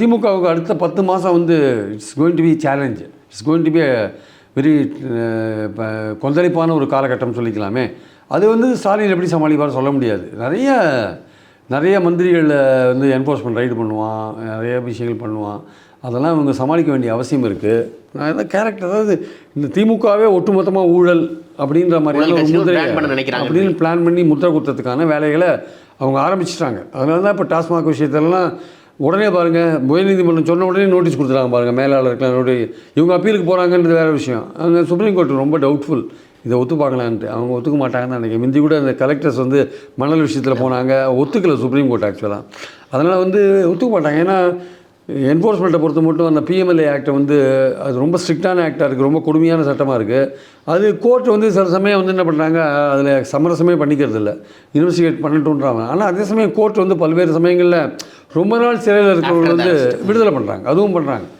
திமுகவுக்கு அடுத்த பத்து மாதம் வந்து it's going to be challenge it's going to be very கொந்தளிப்பான ஒரு காலகட்டம் சொல்லிக்கலாமே. அது வந்து ஸ்டாலின் எப்படி சமாளிப்பார் சொல்ல முடியாது. நிறைய நிறைய மந்திரிகள் வந்து என்ஃபோர்ஸ்மெண்ட் ரைடு பண்ணுவான் நிறைய விஷயங்கள் பண்ணுவான். அதெல்லாம் இவங்க சமாளிக்க வேண்டிய அவசியம் இருக்குது நான் எதாவது கேரக்டர் அதாவது இந்த திமுகவே ஒட்டுமொத்தமாக ஊழல் அப்படின்ற மாதிரியான ஒரு நினைக்கிறாங்க. அப்படின்னு பிளான் பண்ணி முத்திரை குத்துறதுக்கான வேலைகளை அவங்க ஆரம்பிச்சிட்டாங்க. அதனால தான் இப்போ டாஸ்மாக் விஷயத்தெல்லாம் உடனே பாருங்கள் உயர்நீதிமன்றம் சொன்ன உடனே நோட்டீஸ் கொடுத்துறாங்க பாருங்கள் மேலாளருக்குலாம் நோட்டீஸ் இவங்க அப்பீலுக்கு போகிறாங்கன்றது வேறு விஷயம். அங்கே சுப்ரீம் கோர்ட் ரொம்ப டவுட்ஃபுல் இதை ஒத்துப்பாங்களான்ட்டு அவங்க ஒத்துக்க மாட்டாங்கன்னு நினைக்கிறேன். முந்தி கூட அந்த கலெக்டர்ஸ் வந்து மணல் விஷயத்தில் போனாங்க. ஒத்துக்கல சுப்ரீம் கோர்ட் ஆக்சுவலாக அதனால் வந்து ஒத்துக்க மாட்டாங்க. ஏன்னா என்ஃபோர்ஸ்மெண்ட்டை பொறுத்த மட்டும் அந்த பிஎம்எல்ஏ ஆக்டை வந்து அது ரொம்ப ஸ்ட்ரிக்டான ஆக்டாக இருக்குது ரொம்ப கொடுமையான சட்டமாக இருக்குது அது கோர்ட் வந்து சில சமயம் வந்து என்ன பண்ணுறாங்க அதில் சமரசமே பண்ணிக்கிறது இல்லை இன்வெஸ்டிகேட் பண்ணட்டுன்றாங்க ஆனால் அதே சமயம் கோர்ட் வந்து பல்வேறு சமயங்களில் ரொம்ப நாள் சிறையில் இருக்கிறவங்க வந்து விடுதலை பண்ணுறாங்க அதுவும் பண்ணுறாங்க